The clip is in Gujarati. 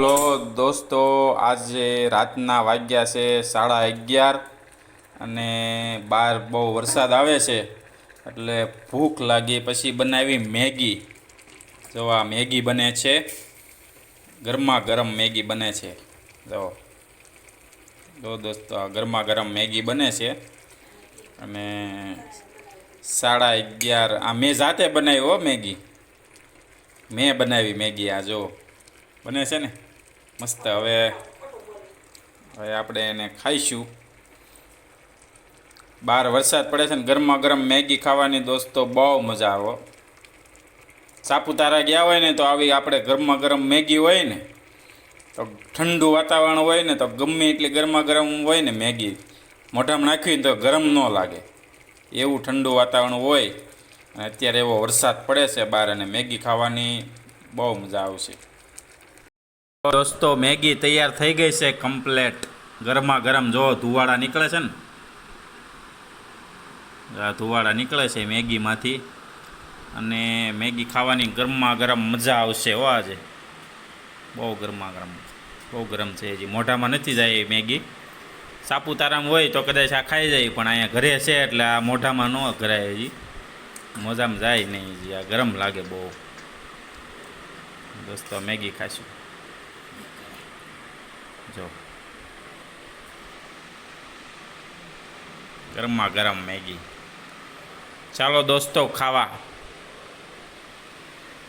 હલો દોસ્તો, આજે રાતના વાગ્યા છે સાડા અગિયાર અને બહાર બહુ વરસાદ આવે છે એટલે ભૂખ લાગી, પછી બનાવી મેગી. જો આ મેગી બને છે, ગરમા ગરમ મેગી બને છે. જો જો દોસ્તો, આ ગરમા ગરમ મેગી બને છે. અને સાડા અગિયાર, આ મેં જાતે બનાવી હો મેગી. મેં બનાવી મેગી આ, જો. બને છે ને? મસ્ત. હવે હવે આપણે એને ખાઈશું. બહાર વરસાદ પડે છે ને ગરમા ગરમ મેગી ખાવાની દોસ્તો, બહુ મજા આવે. સાપુતારા ગયા હોય ને તો આવી આપણે ગરમા ગરમ મેગી હોય ને, તો ઠંડુ વાતાવરણ હોય ને તો ગમે એટલી ગરમા ગરમ હોય ને મેગી, મોઢામાં નાખવી તો ગરમ ન લાગે. એવું ઠંડુ વાતાવરણ હોય. અને અત્યારે એવો વરસાદ પડે છે બહાર અને મેગી ખાવાની બહુ મજા આવશે. દોસ્તો, મેગી તૈયાર થઈ ગઈ છે કમ્પ્લેટ ગરમા ગરમ જો ધુવાડા નીકળે છે ને. આ ધુવાડા નીકળે છે મેગીમાંથી. અને મેગી ખાવાની ગરમા ગરમ મજા આવશે હો આજે. બહુ ગરમા ગરમ. બહુ ગરમ છે હજી. મોઢામાં નથી જાય મેગી. સાપુતારામાં હોય તો કદાચ આ ખાઈ જાય, પણ અહીંયા ઘરે છે એટલે આ મોઢામાં ન ઘરાય હજી. મોજામાં જાય નહીં હજી. આ ગરમ લાગે બહુ. દોસ્તો, મેગી ખાશું. જો ગરમા ગરમ મેગી. ચાલો દોસ્તો ખાવા.